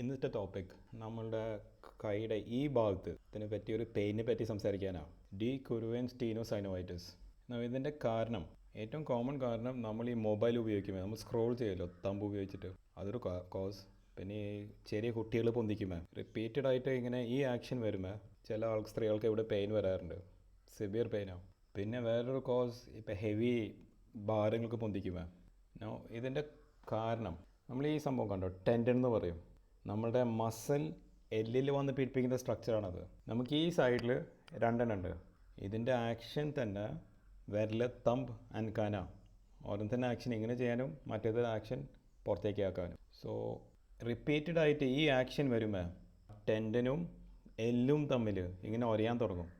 ഇന്നത്തെ ടോപ്പിക് നമ്മളുടെ കൈയുടെ ഈ ഭാഗത്ത് ഇതിനെ പറ്റി ഒരു പെയിനെ പറ്റി സംസാരിക്കാനാണ് ഡി കുരുവൻ സ്റ്റീനോസൈനോവൈറ്റിസ്. ഇതിന്റെ കാരണം ഏറ്റവും കോമൺ കാരണം നമ്മൾ ഈ മൊബൈൽ ഉപയോഗിക്കുമ്പോൾ നമ്മൾ സ്ക്രോൾ ചെയ്യുമല്ലോ തമ്പ് ഉപയോഗിച്ചിട്ട്. അതൊരു കോസ് പിന്നെ ഈ ചെറിയ കുട്ടികൾ പൊന്തിക്കുമ്പോൾ റിപ്പീറ്റഡ് ആയിട്ട് ഇങ്ങനെ ഈ ആക്ഷൻ വരുമ്പോൾ ചില ആൾ സ്ത്രീകൾക്ക് ഇവിടെ പെയിൻ വരാറുണ്ട്. സിവിയർ പെയിനാവും പിന്നെ വേറൊരു കോസ് ഇപ്പോൾ ഹെവി ഭാരങ്ങൾക്ക് പൊന്തിക്കുമ്പോൾ ഇതിന്റെ കാരണം നമ്മൾ ഈ സംഭവം കണ്ടോ? ടെൻഡൻ എന്ന് പറയും. നമ്മളുടെ മസിൽ എല്ലിൽ വന്ന് പിടിപ്പിക്കുന്ന സ്ട്രക്ചറാണത് നമുക്ക് ഈ സൈഡിൽ രണ്ടെണ്ണം ഉണ്ട്. ഇതിന്റെ ആക്ഷൻ തന്നെ വിരൽ തമ്പ് ആൻഡ് കന ഓരോന്നിന്റെ ആക്ഷൻ ഇങ്ങനെ ചെയ്യാനും മറ്റേത് ആക്ഷൻ പുറത്തേക്ക് ആക്കാനും. സോ റിപ്പീറ്റഡ് ആയിട്ട് ഈ ആക്ഷൻ വരുമ്പോൾ ടെൻഡനും എല്ലും തമ്മിൽ ഇങ്ങനെ ഒരയാൻ തുടങ്ങും.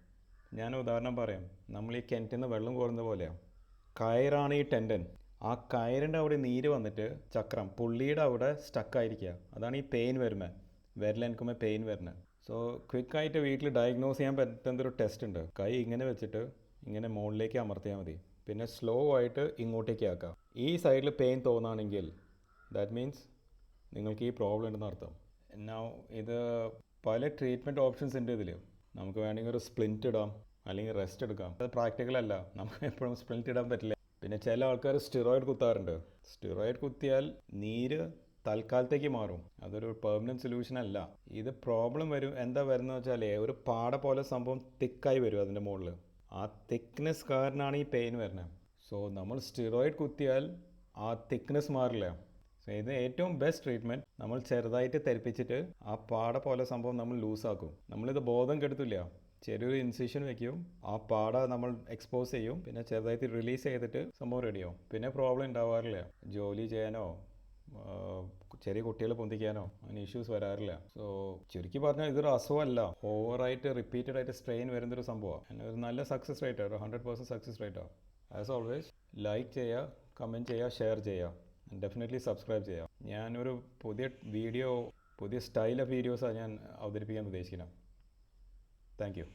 ഞാൻ ഉദാഹരണം പറയാം. നമ്മൾ ഈ കിണറ്റിൽ നിന്ന് വെള്ളം കോരുന്ന പോലെയാണ് കയറാണ് ഈ ടെൻഡൻ ആ കയറിന്റെ അവിടെ നീര് വന്നിട്ട് ചക്രം പുള്ളിയുടെ അവിടെ സ്റ്റക്കായിരിക്കുക അതാണ് ഈ പെയിൻ വരുന്നത് വിരലെനിക്കുമ്പോൾ പെയിൻ വരുന്നത് സോ ക്വിക്കായിട്ട് വീട്ടിൽ ഡയഗ്നോസ് ചെയ്യാൻ പറ്റുന്ന ഒരു ടെസ്റ്റ് ഉണ്ട്. കൈ ഇങ്ങനെ വെച്ചിട്ട് ഇങ്ങനെ മുകളിലേക്ക് അമർത്തിയാൽ മതി. പിന്നെ സ്ലോ ആയിട്ട് ഇങ്ങോട്ടേക്ക് ആക്കാം. ഈ സൈഡിൽ പെയിൻ തോന്നുകയാണെങ്കിൽ ദാറ്റ് മീൻസ് നിങ്ങൾക്ക് ഈ പ്രോബ്ലം ഉണ്ടെന്ന് അർത്ഥം. എന്നാ ഇത് പല ട്രീറ്റ്മെന്റ് ഓപ്ഷൻസ് ഉണ്ട് ഇതിൽ നമുക്ക് വേണമെങ്കിൽ ഒരു സ്പ്ലിന്റ് ഇടാം അല്ലെങ്കിൽ റെസ്റ്റ് എടുക്കാം. അത് പ്രാക്ടിക്കൽ അല്ല. നമുക്ക് എപ്പോഴും സ്പ്ലിന്റ് ഇടാൻ പറ്റില്ല. പിന്നെ ചില ആൾക്കാർ സ്റ്റിറോയിഡ് കുത്താറുണ്ട്. സ്റ്റിറോയിഡ് കുത്തിയാൽ നീര് തൽക്കാലത്തേക്ക് മാറും. അതൊരു പെർമനന്റ് സൊല്യൂഷൻ അല്ല. ഇത് പ്രോബ്ലം വരും. എന്താ വരുന്നത് വെച്ചാൽ ഒരു പാട പോലെ സംഭവം തിക്കായി വരും അതിന്റെ മുകളിൽ ആ തിക്നെസ് കാരണമാണ് ഈ പെയിൻ വരുന്നത്. സോ നമ്മൾ സ്റ്റിറോയിഡ് കുത്തിയാൽ ആ തിക്നെസ് മാറില്ല. സോ ഇത് ഏറ്റവും ബെസ്റ്റ് ട്രീറ്റ്മെന്റ് നമ്മൾ ചെറുതായിട്ട് തെറിപ്പിച്ചിട്ട് ആ പാട പോലെ സംഭവം നമ്മൾ ലൂസാക്കും നമ്മളിത് ബോധം കെടുത്തില്ല. ചെറിയൊരു ഇൻസിഷൻ വെക്കും. ആ പാട നമ്മൾ എക്സ്പോസ് ചെയ്യും. പിന്നെ ചെറുതായിട്ട് റിലീസ് ചെയ്തിട്ട് സംഭവം റെഡിയാവും പിന്നെ പ്രോബ്ലം ഉണ്ടാവാറില്ല. ജോലി ചെയ്യാനോ ചെറിയ കുട്ടികളെ പൊന്തിക്കാനോ അങ്ങനെ ഇഷ്യൂസ് വരാറില്ല. സോ ചുരുക്കി പറഞ്ഞാൽ ഇതൊരു അസുഖമല്ല. ഓവറായിട്ട് റിപ്പീറ്റഡ് ആയിട്ട് സ്ട്രെയിൻ വരുന്നൊരു സംഭവമാണ്. ഒരു നല്ല സക്സസ് റേറ്റ് ഒരു ഹൺഡ്രഡ് പെർസെന്റ് സക്സസ് റേറ്റാണ് ആസ് ഓൾവേസ് ലൈക്ക് ചെയ്യുക കമന്റ് ചെയ്യുക ഷെയർ ചെയ്യുക. ഡെഫിനറ്റ്ലി സബ്സ്ക്രൈബ് ചെയ്യുക. ഞാനൊരു പുതിയ വീഡിയോ പുതിയ സ്റ്റൈൽ ഓഫ് വീഡിയോസാണ് ഞാൻ അവതരിപ്പിക്കാൻ ഉദ്ദേശിക്കുന്നത്. Thank you